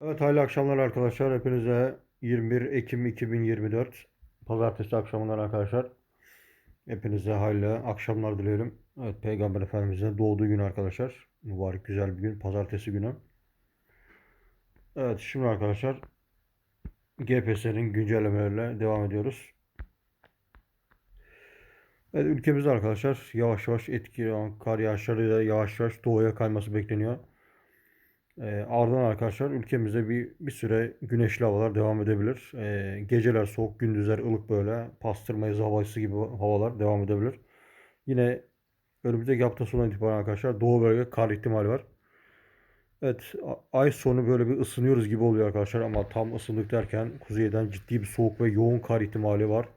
Evet hayırlı akşamlar arkadaşlar. Hepinize 21 Ekim 2024 Pazartesi akşamından arkadaşlar. Hepinize hayırlı akşamlar dileyelim. Evet Peygamber Efendimiz'in doğduğu gün arkadaşlar. Mübarek güzel bir gün. Pazartesi günü. Evet şimdi arkadaşlar GPS'nin güncellemelerine devam ediyoruz. Evet ülkemizde arkadaşlar yavaş yavaş etki kar yağışlarıyla yavaş yavaş doğuya kayması bekleniyor. E, ardından arkadaşlar ülkemizde bir, bir süre güneşli havalar devam edebilir. E, geceler soğuk, gündüzler ılık böyle pastırma yazı havası gibi havalar devam edebilir. Yine önümüzdeki hafta sonu itibaren arkadaşlar doğu bölge kar ihtimali var. Evet ay sonu böyle bir ısınıyoruz gibi oluyor arkadaşlar ama tam ısındık derken kuzeyden ciddi bir soğuk ve yoğun kar ihtimali var.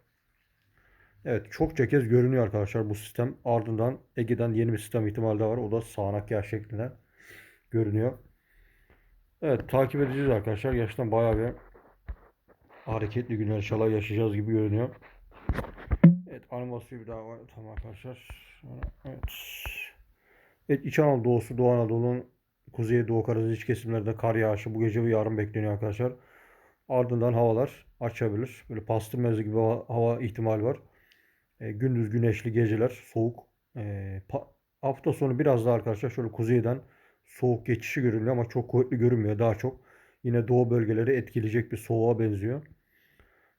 Evet çokça kez görünüyor arkadaşlar bu sistem. Ardından Ege'den yeni bir sistem ihtimali de var. O da sağanak yağış şeklinde görünüyor. Evet takip edeceğiz arkadaşlar. Gerçekten bayağı bir hareketli günler inşallah yaşayacağız gibi görünüyor. Evet animasyon bir daha var. Tamam arkadaşlar. Evet. Evet İç Anadolu doğusu Doğu Anadolu'nun kuzey Doğu Karadeniz iç kesimlerinde kar yağışı bu gece ve yarın bekleniyor arkadaşlar. Ardından havalar açabilir. Böyle pastırma gibi hava, hava ihtimali var. E, gündüz güneşli geceler soğuk. E, hafta sonu biraz daha arkadaşlar şöyle kuzeyden soğuk geçişi görünüyor ama çok kuvvetli görünmüyor. Daha çok yine doğu bölgeleri etkileyecek bir soğuğa benziyor.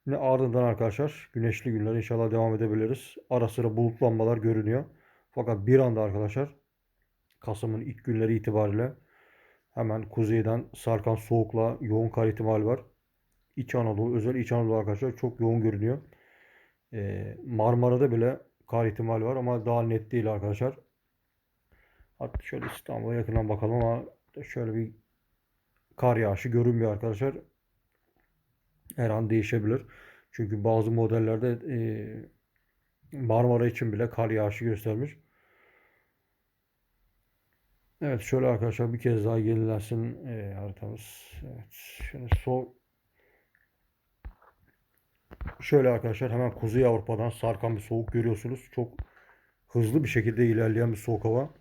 Yine ardından arkadaşlar güneşli günler inşallah devam edebiliriz. Ara sıra bulutlanmalar görünüyor. Fakat bir anda arkadaşlar Kasım'ın ilk günleri itibariyle hemen kuzeyden sarkan soğukla yoğun kar ihtimali var. İç Anadolu, özel İç Anadolu arkadaşlar çok yoğun görünüyor. Ee, Marmara'da bile kar ihtimali var ama daha net değil arkadaşlar. Hatta şöyle İstanbul'a yakından bakalım ama şöyle bir kar yağışı görünmüyor arkadaşlar. Her an değişebilir. Çünkü bazı modellerde e, Marmara için bile kar yağışı göstermiş. Evet şöyle arkadaşlar bir kez daha yenilensin e, haritamız. Evet şimdi sol şöyle arkadaşlar hemen Kuzey Avrupa'dan sarkan bir soğuk görüyorsunuz. Çok hızlı bir şekilde ilerleyen bir soğuk hava.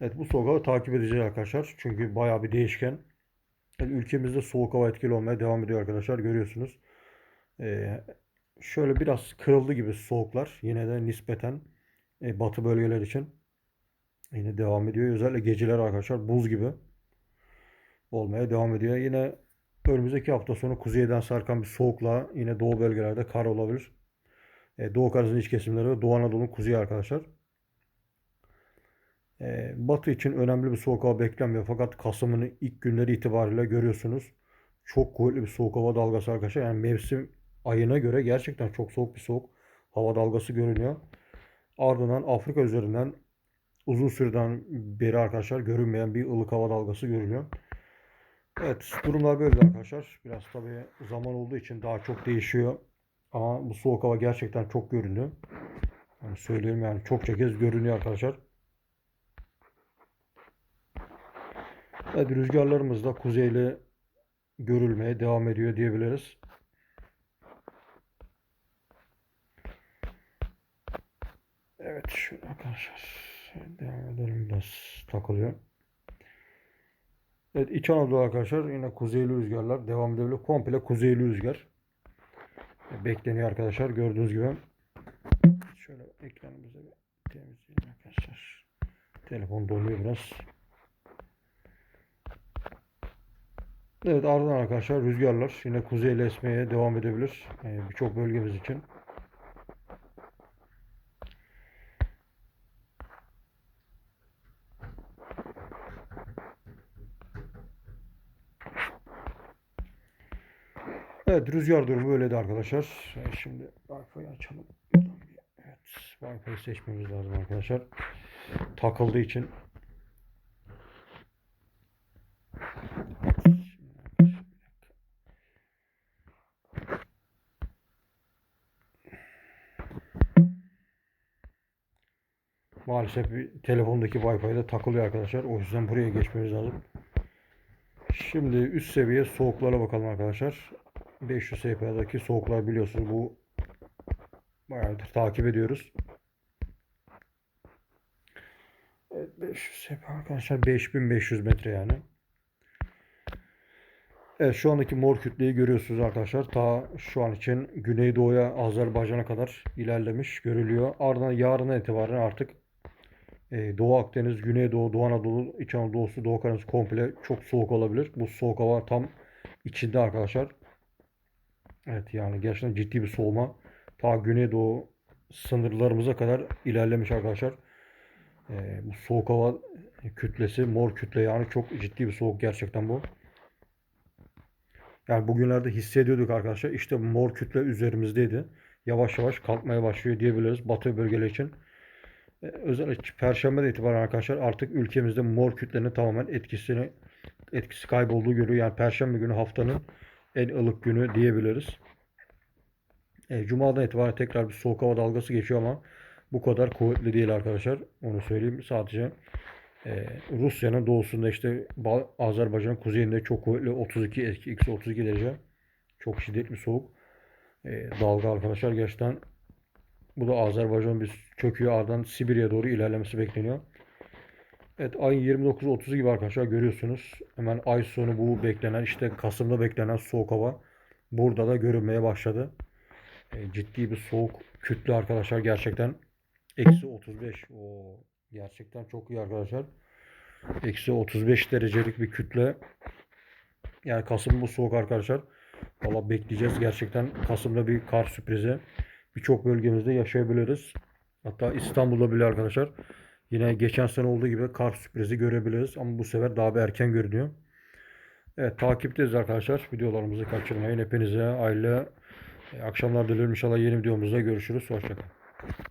Evet bu soğuk hava takip edeceğiz arkadaşlar. Çünkü bayağı bir değişken. Yani ülkemizde soğuk hava etkili olmaya devam ediyor arkadaşlar. Görüyorsunuz. Ee, şöyle biraz kırıldı gibi soğuklar. Yine de nispeten e, batı bölgeler için yine devam ediyor. Özellikle geceler arkadaşlar buz gibi olmaya devam ediyor. Yine önümüzdeki hafta sonu kuzeyden sarkan bir soğukla yine doğu bölgelerde kar olabilir. E, doğu Karadeniz iç kesimleri ve Doğu Anadolu'nun kuzeyi arkadaşlar. Ee, batı için önemli bir soğuk hava beklenmiyor. Fakat Kasım'ın ilk günleri itibariyle görüyorsunuz. Çok kuvvetli bir soğuk hava dalgası arkadaşlar. Yani mevsim ayına göre gerçekten çok soğuk bir soğuk hava dalgası görünüyor. Ardından Afrika üzerinden uzun süreden beri arkadaşlar görünmeyen bir ılık hava dalgası görünüyor. Evet durumlar böyle arkadaşlar. Biraz tabii zaman olduğu için daha çok değişiyor. Ama bu soğuk hava gerçekten çok görünüyor. Yani söyleyeyim yani çokça kez görünüyor arkadaşlar. Evet rüzgarlarımız da kuzeyli görülmeye devam ediyor diyebiliriz. Evet şöyle arkadaşlar devam edelim biraz takılıyor. Evet İç Anadolu arkadaşlar yine kuzeyli rüzgarlar devam edebilir. Komple kuzeyli rüzgar bekleniyor arkadaşlar gördüğünüz gibi. Şöyle ekranımızı temizleyelim arkadaşlar. Telefon donuyor biraz. Evet ardından arkadaşlar rüzgarlar yine kuzeyle esmeye devam edebilir. Ee, Birçok bölgemiz için. Evet rüzgar durumu böyleydi arkadaşlar. Ee, Şimdi Wi-Fi'yi açalım. Evet Wi-Fi'yi seçmemiz lazım arkadaşlar. Takıldığı için Maalesef telefondaki Wi-Fi'de takılıyor arkadaşlar. O yüzden buraya geçmemiz lazım. Şimdi üst seviye soğuklara bakalım arkadaşlar. 500 SP'deki soğuklar biliyorsunuz bu bayağıdır takip ediyoruz. Evet 500 SP arkadaşlar 5500 metre yani. Evet şu andaki mor kütleyi görüyorsunuz arkadaşlar. Ta şu an için Güneydoğu'ya Azerbaycan'a kadar ilerlemiş görülüyor. Ardından yarına itibaren artık e, Doğu Akdeniz, Güneydoğu, Doğu Anadolu, İç Anadolu'su, Doğu Karadeniz komple çok soğuk olabilir. Bu soğuk hava tam içinde arkadaşlar. Evet yani gerçekten ciddi bir soğuma. Ta Güneydoğu sınırlarımıza kadar ilerlemiş arkadaşlar. E, bu soğuk hava kütlesi, mor kütle yani çok ciddi bir soğuk gerçekten bu. Yani bugünlerde hissediyorduk arkadaşlar. İşte mor kütle üzerimizdeydi. Yavaş yavaş kalkmaya başlıyor diyebiliriz batı bölgeler için. E, Özellikle Perşembe'de itibaren arkadaşlar artık ülkemizde mor kütlenin tamamen etkisini etkisi kaybolduğu görüyor. Yani Perşembe günü haftanın en ılık günü diyebiliriz. E, Cuma'dan itibaren tekrar bir soğuk hava dalgası geçiyor ama bu kadar kuvvetli değil arkadaşlar. Onu söyleyeyim. Sadece e, Rusya'nın doğusunda işte Ba- Azerbaycan'ın kuzeyinde çok kuvvetli 32 eksi 32 derece. Çok şiddetli soğuk. E, dalga arkadaşlar gerçekten bu da Azerbaycan bir çöküyor. Ardından Sibirya'ya doğru ilerlemesi bekleniyor. Evet ayın 29-30 gibi arkadaşlar görüyorsunuz. Hemen ay sonu bu beklenen işte Kasım'da beklenen soğuk hava burada da görünmeye başladı. E, ciddi bir soğuk kütle arkadaşlar gerçekten. Eksi 35. O gerçekten çok iyi arkadaşlar. Eksi 35 derecelik bir kütle. Yani Kasım bu soğuk arkadaşlar. Valla bekleyeceğiz. Gerçekten Kasım'da bir kar sürprizi. Birçok bölgemizde yaşayabiliriz. Hatta İstanbul'da bile arkadaşlar yine geçen sene olduğu gibi kar sürprizi görebiliriz. Ama bu sefer daha bir erken görünüyor. Evet takipteyiz arkadaşlar. Videolarımızı kaçırmayın. Hepinize hayırlı e, akşamlar diliyorum. İnşallah yeni videomuzda görüşürüz. Hoşçakalın.